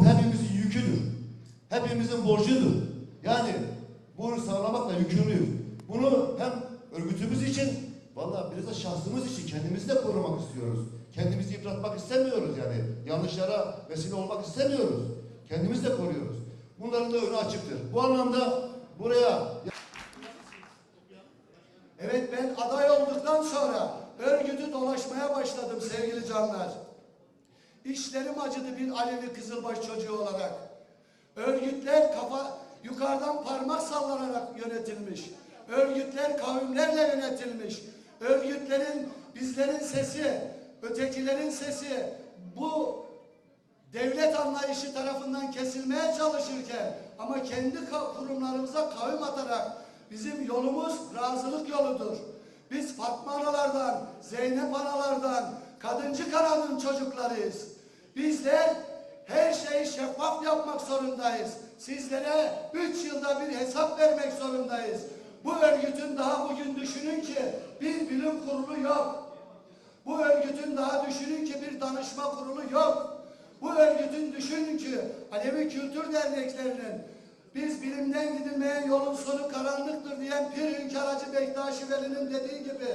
Hepimizin yüküdür. Hepimizin borcudur. Yani bunu sağlamakla yükümlüyüz. Bunu hem örgütümüz için, vallahi biraz da şahsımız için kendimizi de korumak istiyoruz. Kendimizi yıpratmak istemiyoruz yani. Yanlışlara vesile olmak istemiyoruz. Kendimizi de koruyoruz. Bunların da önü açıktır. Bu anlamda buraya Evet ben aday olduktan sonra örgütü dolaşmaya başladım sevgili canlar. İşlerim acıdı bir Alevi Kızılbaş çocuğu olarak. Örgütler kafa yukarıdan parmak sallanarak yönetilmiş. Örgütler kavimlerle yönetilmiş. Örgütlerin bizlerin sesi, ötekilerin sesi bu devlet anlayışı tarafından kesilmeye çalışırken ama kendi kurumlarımıza kavim atarak bizim yolumuz razılık yoludur. Biz Fatma analardan, Zeynep analardan, kadıncı kanalın çocuklarıyız. Bizler her şeyi şeffaf yapmak zorundayız. Sizlere üç yılda bir hesap vermek zorundayız. Bu örgütün daha bugün düşünün ki bir bilim kurulu yok. Bu örgütün daha düşünün ki bir danışma kurulu yok. Bu örgütün düşünün ki Alevi Kültür Derneklerinin biz bilimden gidilmeyen yolun sonu karanlıktır diyen Pir Hünkar Hacı Bektaşi Veli'nin dediği gibi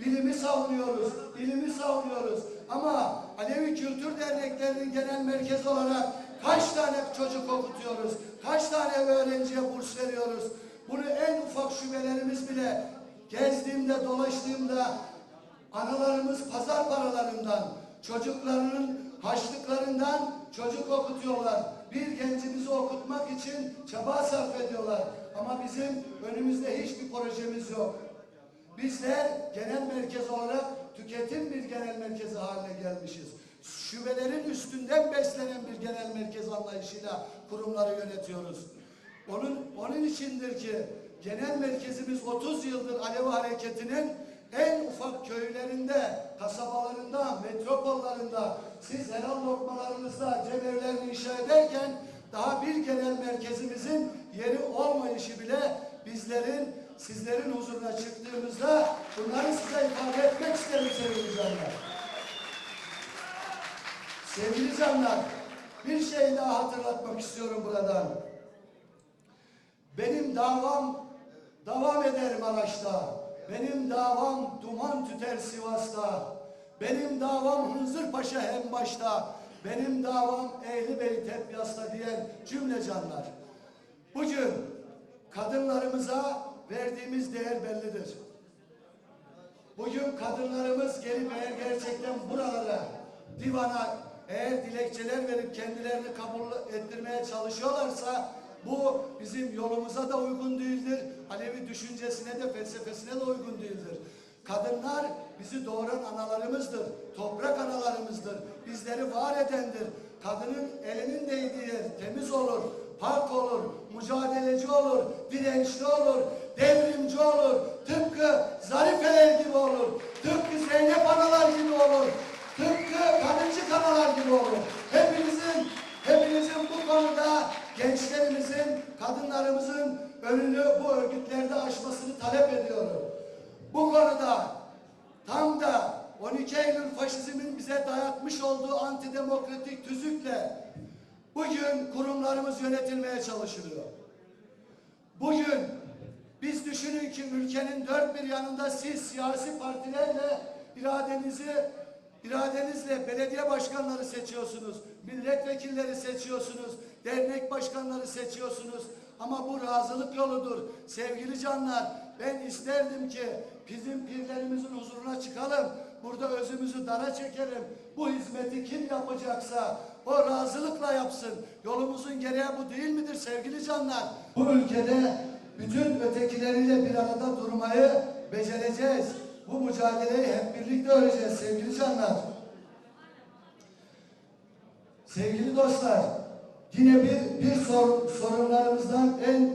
bilimi savunuyoruz, bilimi savunuyoruz. Ama Alevi Kültür Derneklerinin genel merkezi olarak kaç tane çocuk okutuyoruz, kaç tane öğrenciye burs veriyoruz. Bunu en ufak şubelerimiz bile gezdiğimde, dolaştığımda Analarımız pazar paralarından, çocuklarının haçlıklarından çocuk okutuyorlar. Bir gencimizi okutmak için çaba sarf ediyorlar. Ama bizim önümüzde hiçbir projemiz yok. Bizler genel merkez olarak tüketim bir genel merkezi haline gelmişiz. Şubelerin üstünden beslenen bir genel merkez anlayışıyla kurumları yönetiyoruz. Onun, onun içindir ki genel merkezimiz 30 yıldır Alevi Hareketi'nin en ufak köylerinde, kasabalarında, metropollarında siz helal lokmalarınızda cemevlerini inşa ederken daha bir genel merkezimizin yeri olmayışı bile bizlerin sizlerin huzuruna çıktığımızda bunları size ifade etmek isterim sevgili canlar. Sevgili canlar, bir şey daha hatırlatmak istiyorum buradan. Benim davam devam eder Maraş'ta. Benim davam duman tüter Sivas'ta. Benim davam Hınzır Paşa hem başta. Benim davam Ehli Bey Tepyas'ta diyen cümle canlar. Bugün kadınlarımıza verdiğimiz değer bellidir. Bugün kadınlarımız gelip eğer gerçekten buralara, divana eğer dilekçeler verip kendilerini kabul ettirmeye çalışıyorlarsa bu bizim yolumuza da uygun değildir. Alevi düşüncesine de felsefesine de uygun değildir. Kadınlar bizi doğuran analarımızdır. Toprak analarımızdır. Bizleri var edendir. Kadının elinin değdiği temiz olur, park olur, mücadeleci olur, dirençli olur, devrimci olur. Tıpkı Zarifeler gibi olur. Tıpkı Zeynep analar gibi olur. Tıpkı kadıncı kanalar gibi olur. Hepimizin, hepimizin bu konuda gençlerimizin, kadınlarımızın önünü bu örgütlerde aşmasını talep ediyorum. Bu konuda tam da 12 Eylül faşizmin bize dayatmış olduğu antidemokratik tüzükle bugün kurumlarımız yönetilmeye çalışılıyor. Bugün biz düşünün ki ülkenin dört bir yanında siz siyasi partilerle iradenizi iradenizle belediye başkanları seçiyorsunuz, milletvekilleri seçiyorsunuz, dernek başkanları seçiyorsunuz. Ama bu razılık yoludur. Sevgili canlar, ben isterdim ki bizim pirlerimizin huzuruna çıkalım. Burada özümüzü dara çekelim. Bu hizmeti kim yapacaksa o razılıkla yapsın. Yolumuzun gereği bu değil midir sevgili canlar? Bu ülkede bütün ötekileriyle bir arada durmayı becereceğiz. Bu mücadeleyi hep birlikte öreceğiz sevgili canlar. Sevgili dostlar, yine bir bir sor, sorunlarımızdan en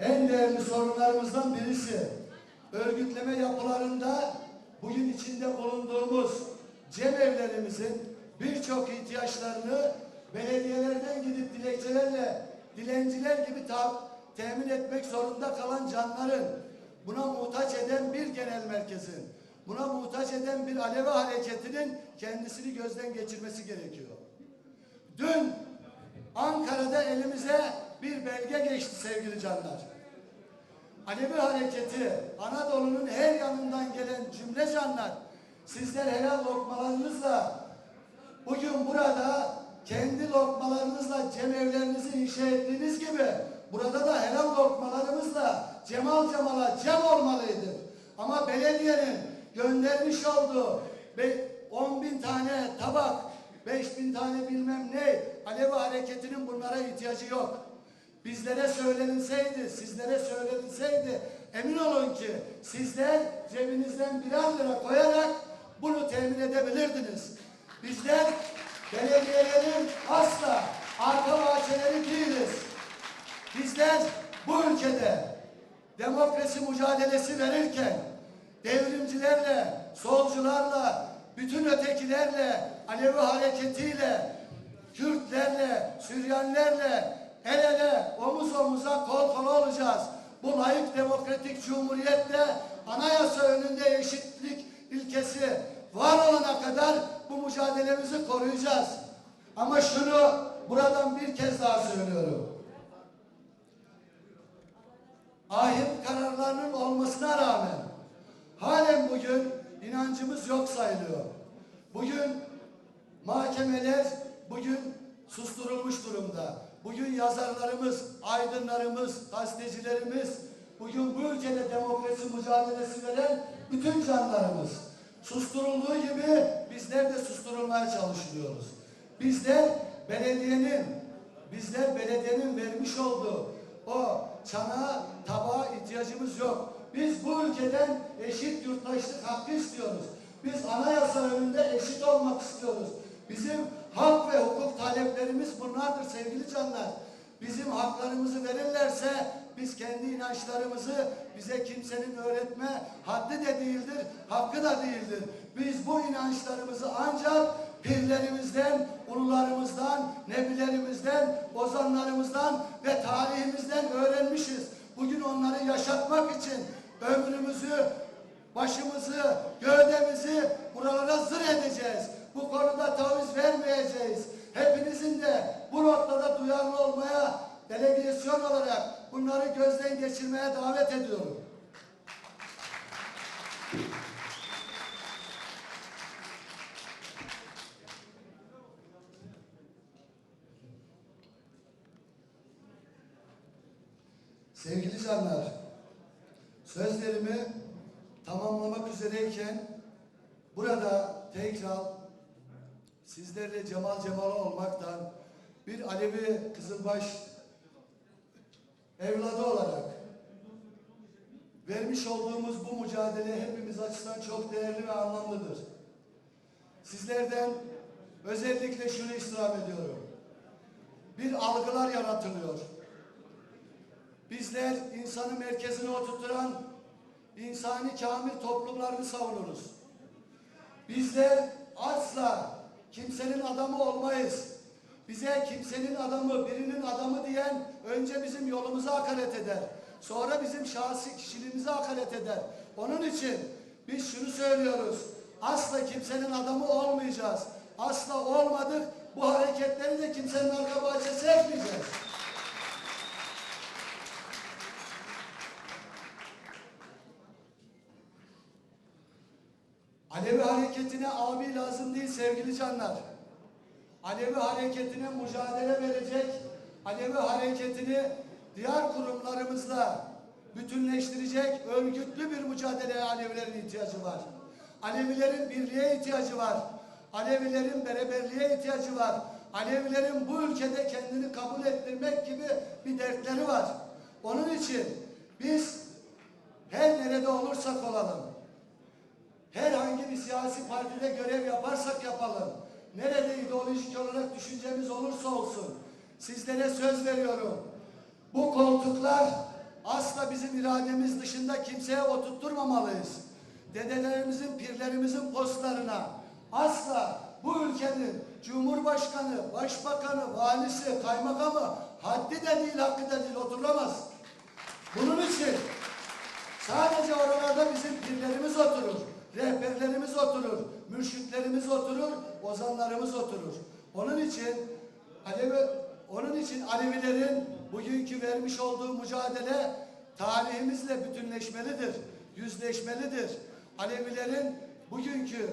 en değerli sorunlarımızdan birisi örgütleme yapılarında bugün içinde bulunduğumuz cemevlerimizin birçok ihtiyaçlarını belediyelerden gidip dilekçelerle dilenciler gibi ta- temin etmek zorunda kalan canların buna muhtaç eden bir genel merkezin buna muhtaç eden bir Alevi hareketinin kendisini gözden geçirmesi gerekiyor. Dün Ankara'da elimize bir belge geçti sevgili canlar. Alevi hareketi Anadolu'nun her yanından gelen cümle canlar sizler helal lokmalarınızla bugün burada kendi lokmalarınızla cemevlerinizi inşa ettiğiniz gibi burada da helal lokmalarımızla cemal cemala cem olmalıydı. Ama belediyenin göndermiş olduğu ve 10 bin tane tabak, 5 bin tane bilmem ne Alevi hareketinin bunlara ihtiyacı yok. Bizlere söylenilseydi, sizlere söylenilseydi emin olun ki sizler cebinizden birer lira koyarak bunu temin edebilirdiniz. Bizler belediyelerin asla arka bahçeleri değiliz. Bizler bu ülkede demokrasi mücadelesi verirken devrimcilerle, solcularla, bütün ötekilerle, Alevi hareketiyle, Kürtlerle, Süryanilerle el ele, omuz omuza, kol kola olacağız. Bu layık demokratik cumhuriyette anayasa önünde eşitlik ilkesi var olana kadar bu mücadelemizi koruyacağız. Ama şunu buradan bir kez daha söylüyorum. Ahim kararlarının olmasına rağmen halen bugün inancımız yok sayılıyor. Bugün mahkemeler bugün susturulmuş durumda. Bugün yazarlarımız, aydınlarımız, gazetecilerimiz, bugün bu ülkede demokrasi mücadelesi veren bütün canlarımız susturulduğu gibi bizler de susturulmaya çalışıyoruz. Bizler belediyenin Bizler belediyenin vermiş olduğu o çanağa, tabağa ihtiyacımız yok. Biz bu ülkeden eşit yurttaşlık hakkı istiyoruz. Biz anayasa önünde eşit olmak istiyoruz. Bizim hak ve hukuk taleplerimiz bunlardır sevgili canlar. Bizim haklarımızı verirlerse biz kendi inançlarımızı bize kimsenin öğretme haddi de değildir, hakkı da değildir. Biz bu inançlarımızı ancak pirlerimizden, ulularımızdan, nebilerimizden, ozanlarımızdan ve tarihimizden öğrenmişiz. Bugün onları yaşatmak için ömrümüzü, başımızı, gövdemizi buralara zır edeceğiz. Bu konuda taviz vermeyeceğiz. Hepinizin de bu noktada duyarlı olmaya delegasyon olarak bunları gözden geçirmeye davet ediyorum. Sevgili canlar, sözlerimi tamamlamak üzereyken burada tekrar sizlerle Cemal Cemal olmaktan bir Alevi Kızılbaş evladı olarak vermiş olduğumuz bu mücadele hepimiz açısından çok değerli ve anlamlıdır. Sizlerden özellikle şunu istirham ediyorum. Bir algılar yaratılıyor. Bizler insanı merkezine oturturan insani kamil toplumlarını savunuruz. Bizler asla kimsenin adamı olmayız. Bize kimsenin adamı, birinin adamı diyen önce bizim yolumuza hakaret eder. Sonra bizim şahsi kişiliğimize hakaret eder. Onun için biz şunu söylüyoruz. Asla kimsenin adamı olmayacağız. Asla olmadık. Bu hareketleri de kimsenin arka bahçesi etmeyeceğiz. Alevi hareketine abi lazım değil sevgili canlar. Alevi hareketine mücadele verecek, Alevi hareketini diğer kurumlarımızla bütünleştirecek örgütlü bir mücadeleye Alevilerin ihtiyacı var. Alevilerin birliğe ihtiyacı var. Alevilerin beraberliğe ihtiyacı var. Alevilerin bu ülkede kendini kabul ettirmek gibi bir dertleri var. Onun için biz her nerede olursak olalım, herhangi bir siyasi partide görev yaparsak yapalım. Nerede ideolojik olarak düşüncemiz olursa olsun. Sizlere söz veriyorum. Bu koltuklar asla bizim irademiz dışında kimseye oturtturmamalıyız. Dedelerimizin, pirlerimizin postlarına asla bu ülkenin Cumhurbaşkanı, Başbakanı, Valisi, Kaymakamı haddi de değil, hakkı da değil oturamaz. Bunun için Sadece oralarda bizim pirlerimiz oturur, rehberlerimiz oturur, mürşitlerimiz oturur, ozanlarımız oturur. Onun için Alevi Onun için Alevilerin bugünkü vermiş olduğu mücadele tarihimizle bütünleşmelidir, yüzleşmelidir. Alevilerin bugünkü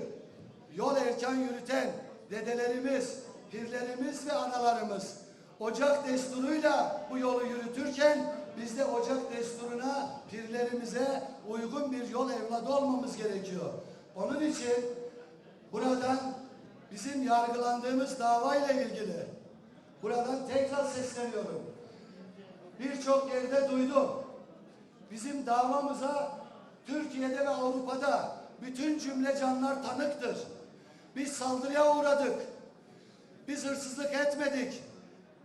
yol erken yürüten dedelerimiz, pirlerimiz ve analarımız Ocak desturuyla bu yolu yürütürken biz de Ocak desturuna, pirlerimize uygun bir yol evladı olmamız gerekiyor. Onun için buradan bizim yargılandığımız davayla ilgili buradan tekrar sesleniyorum. Birçok yerde duydum. Bizim davamıza Türkiye'de ve Avrupa'da bütün cümle canlar tanıktır. Biz saldırıya uğradık. Biz hırsızlık etmedik.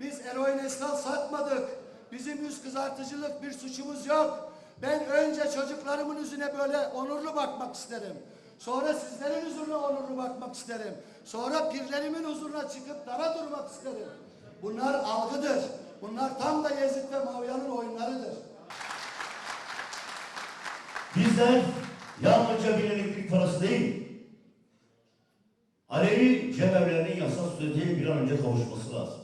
Biz eroin esnaf satmadık. Bizim yüz kızartıcılık bir suçumuz yok. Ben önce çocuklarımın yüzüne böyle onurlu bakmak isterim. Sonra sizlerin huzuruna onurlu bakmak isterim. Sonra pirlerimin huzuruna çıkıp dara durmak isterim. Bunlar algıdır. Bunlar tam da Yezid ve Mavyan'ın oyunlarıdır. Bizler yalnızca bir elektrik parası değil, Alevi cemevlerinin yasal statüye bir an önce kavuşması lazım.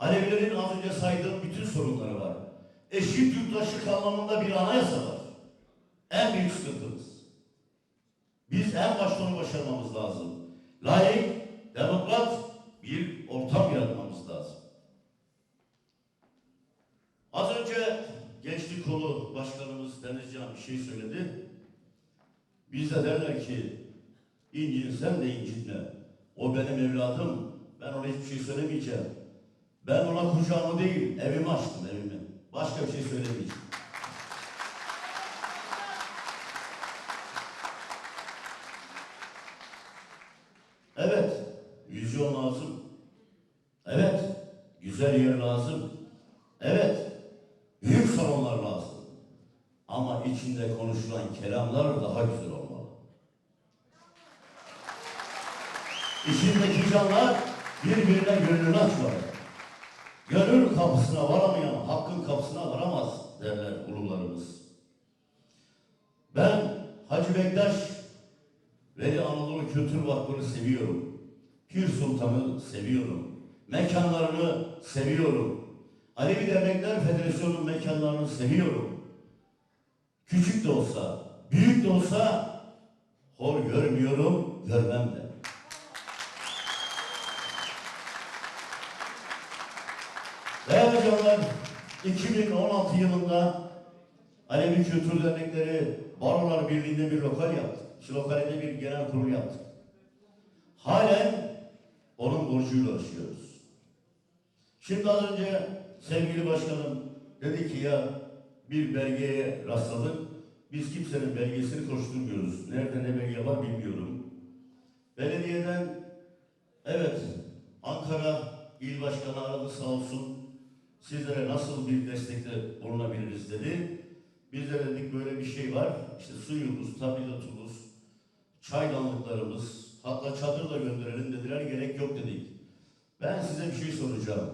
Alevilerin az önce saydığım bütün sorunları var. Eşit yurttaşlık anlamında bir anayasa var. En büyük sıkıntımız. Biz en başta onu başarmamız lazım. Layık, demokrat bir ortam yaratmamız lazım. Az önce Gençlik Kolu Başkanımız Denizcan bir şey söyledi. Bizde derler ki incinsen de incitme. O benim evladım. Ben ona hiçbir şey söylemeyeceğim. Ben ona kucağımı değil, evimi açtım evimi. Başka bir şey söylemeyeceğim. Evet, vizyon lazım. Evet, güzel yer lazım. Evet, büyük salonlar lazım. Ama içinde konuşulan kelamlar daha güzel olmalı. İçindeki canlar birbirine gönlünü açmalı. Gönül kapısına varamayan hakkın kapısına varamaz derler ulularımız. Ben Hacı Bektaş Veli Anadolu Kültür Vakfı'nı seviyorum. Pir Sultan'ı seviyorum. Mekanlarını seviyorum. Alevi Dernekler Federasyonu'nun mekanlarını seviyorum. Küçük de olsa, büyük de olsa hor görmüyorum, görmem de. Canlar, 2016 yılında Alevi Kültür Dernekleri Barolar Birliği'nde bir lokal yaptık. Şu lokalde bir genel kurul yaptık. Halen onun borcuyla uğraşıyoruz. Şimdi az önce sevgili başkanım dedi ki ya bir belgeye rastladık. Biz kimsenin belgesini koşturmuyoruz. Nerede ne belge var bilmiyorum. Belediyeden evet Ankara İl Başkanı aradı sağ olsun. Sizlere nasıl bir destekte bulunabiliriz dedi. Biz de dedik böyle bir şey var. İşte suyumuz, tabiatımız, çaydanlıklarımız, hatta çadır da gönderelim dediler. Gerek yok dedik. Ben size bir şey soracağım.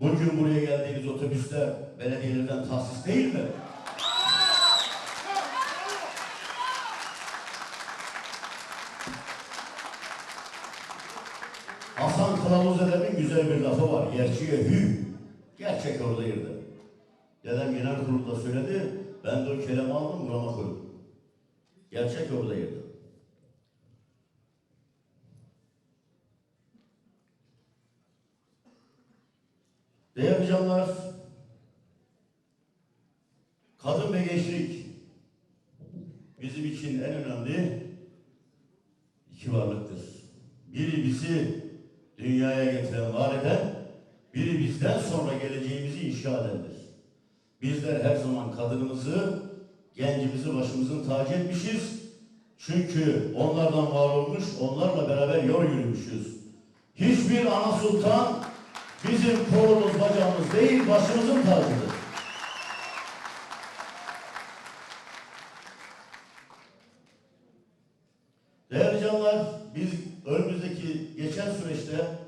Bugün buraya geldiğiniz otobüsler belediyelerden tahsis değil mi? Hasan Kılavuz dedemin güzel bir lafı var. Gerçeğe hü. Gerçek orada yerde. Dedem genel kurulda söyledi. Ben de o kelamı aldım burama koydum. Gerçek orada yerde. Değerli canlar, kadın ve gençlik bizim için en önemli iki varlıktır. Biri bizi dünyaya getiren, var eden, biri bizden sonra geleceğimizi inşa edendir. Bizler her zaman kadınımızı, gencimizi başımızın tacı etmişiz. Çünkü onlardan var olmuş, onlarla beraber yol yürümüşüz. Hiçbir ana sultan bizim kolumuz bacağımız değil, başımızın tacıdır. Değerli canlar, biz önümüzdeki geçen süreçte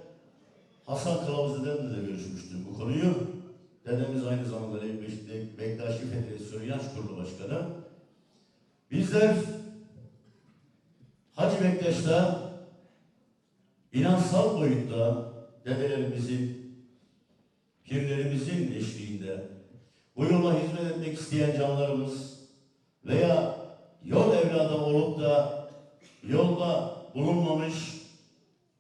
Hasan Kılavuz dedemle de görüşmüştük bu konuyu. Dedemiz aynı zamanda Bektaşi Federasyonu Yaş Kurulu Başkanı. Bizler Hacı Bektaş'ta inansal boyutta dedelerimizin, pirlerimizin eşliğinde bu yola hizmet etmek isteyen canlarımız veya yol evladı olup da yolda bulunmamış,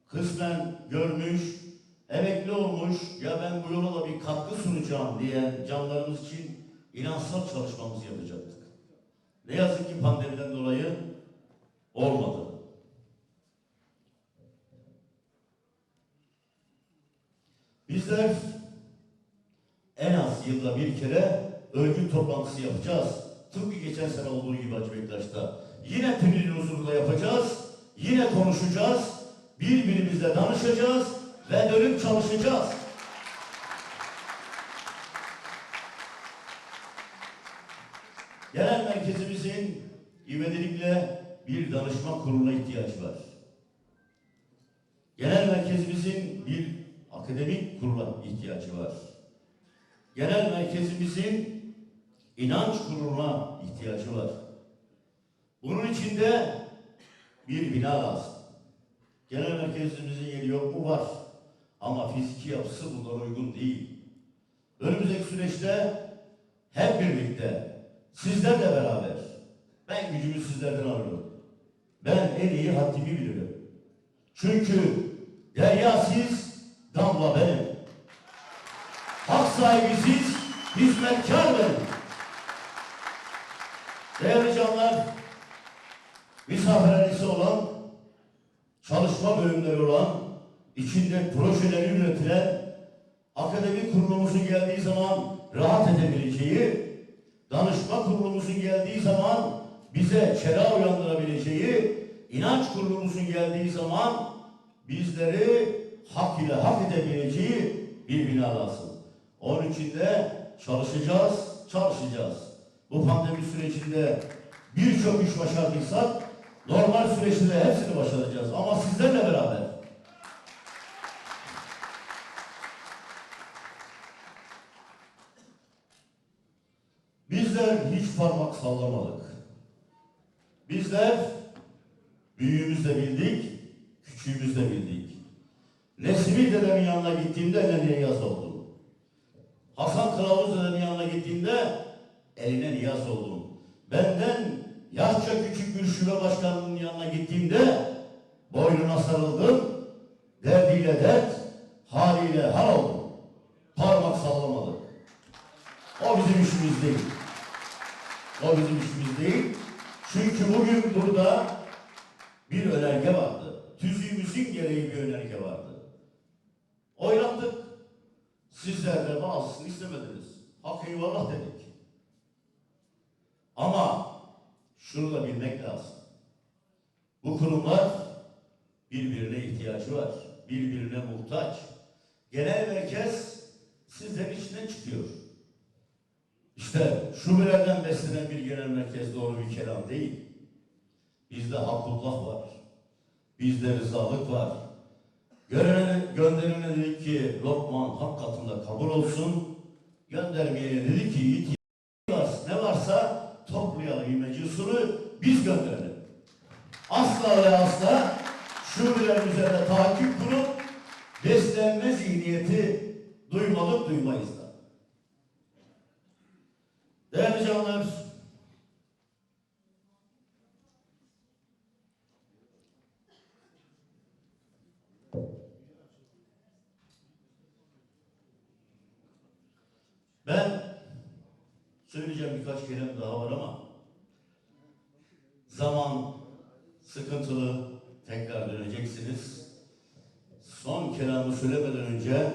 kısmen görmüş, emekli olmuş ya ben bu yola da bir katkı sunacağım diyen canlarımız için inansal çalışmamızı yapacaktık. Ne yazık ki pandemiden dolayı olmadı. Bizler en az yılda bir kere örgüt toplantısı yapacağız. Tıpkı geçen sene olduğu gibi Hacı Bektaş'ta. Yine Tünel'in huzurunda yapacağız. Yine konuşacağız. Birbirimizle danışacağız ve dönüp çalışacağız. Genel merkezimizin ivedilikle bir danışma kuruluna ihtiyacı var. Genel merkezimizin bir akademik kurula ihtiyacı var. Genel merkezimizin inanç kuruluna ihtiyacı var. Bunun için de bir bina lazım. Genel merkezimizin yeri yok mu? Var. Ama fiziki yapısı bunlara uygun değil. Önümüzdeki süreçte hep birlikte sizlerle beraber ben gücümü sizlerden alıyorum. Ben en iyi haddimi bilirim. Çünkü derya siz, damla benim. Hak sahibi siz, hizmetkar benim. Değerli canlar, misafirhanesi olan, çalışma bölümleri olan, içinde projeleri üretilen, akademik kurulumuzun geldiği zaman rahat edebileceği, danışma kurulumuzun geldiği zaman bize çera uyandırabileceği, inanç kurulumuzun geldiği zaman bizleri hak ile hak edebileceği bir bina lazım. Onun için de çalışacağız, çalışacağız. Bu pandemi sürecinde birçok iş başardıysak normal süreçte de hepsini başaracağız. Ama sizlerle beraber. Bizler hiç parmak sallamadık. Bizler büyüğümüz de bildik, küçüğümüz de bildik. Nesmi dedemin yanına gittiğimde eline niyaz oldum. Hasan Kılavuz dedemin yanına gittiğimde eline niyaz oldum. Benden yaşça küçük bir şube başkanının yanına gittiğimde boynuna sarıldım. Derdiyle dert, haliyle hal oldum. Parmak sallamadık. O bizim işimiz değil. O bizim işimiz değil. Çünkü bugün burada bir önerge vardı. Tüzüğümüzün gereği bir önerge vardı. Oylattık. Sizler de bazısını istemediniz. Hak eyvallah dedik. Ama şunu da bilmek lazım. Bu kurumlar birbirine ihtiyacı var. Birbirine muhtaç. Genel merkez sizlerin içinden çıkıyor. İşte şubelerden beslenen bir genel merkez doğru bir kelam değil. Bizde haklullah var. Bizde rızalık var. Görene, gönderene dedik ki Lokman hak katında kabul olsun. Göndermeyene dedi ki it var, ne varsa toplayalım imece usulü biz gönderelim. Asla ve asla şubelerin üzerinde takip kurup beslenme zihniyeti duymadık duymayız canlar, ben söyleyeceğim birkaç kelam daha var ama zaman sıkıntılı tekrar döneceksiniz. Son kelamı söylemeden önce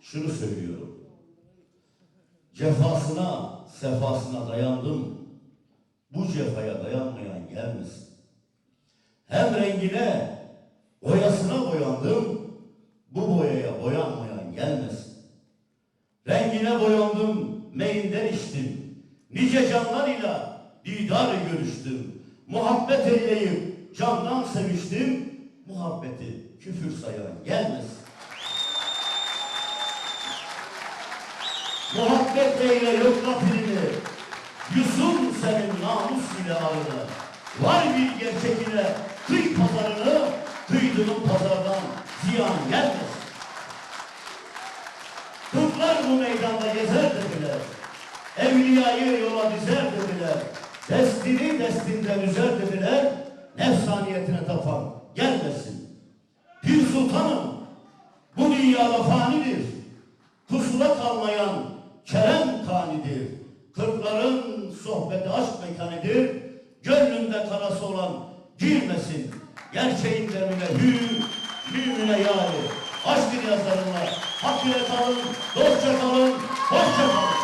şunu söylüyorum. Cefasına, sefasına dayandım. Bu cefaya dayanmayan gelmesin. Hem rengine, boyasına boyandım. Bu boyaya boyanmayan gelmesin. Rengine boyandım, meyinden içtim. Nice canlarıyla didar görüştüm. Muhabbet eyleyip candan seviştim. Muhabbeti küfür sayan gelmesin. Muhabbet eyle yokla pirini. Yusun senin namus ile ağrını. Var bir gerçek ile kıy pazarını. Kıydığın pazardan ziyan gelmesin. Kutla bu meydanda gezer dediler. Evliyayı yola dizer dediler. Destini destinden üzer dediler. Nefsaniyetine tapan gelmesin. Pir sultanım bu dünyada fanidir. Pusula kalmayan kerem kanidir. Kırkların sohbeti aşk mekanidir. Gönlünde karası olan girmesin. Gerçeğin demine hü, hümüne yâri. Aşkın yazarına hak ile kalın, dostça kalın, hoşça kalın.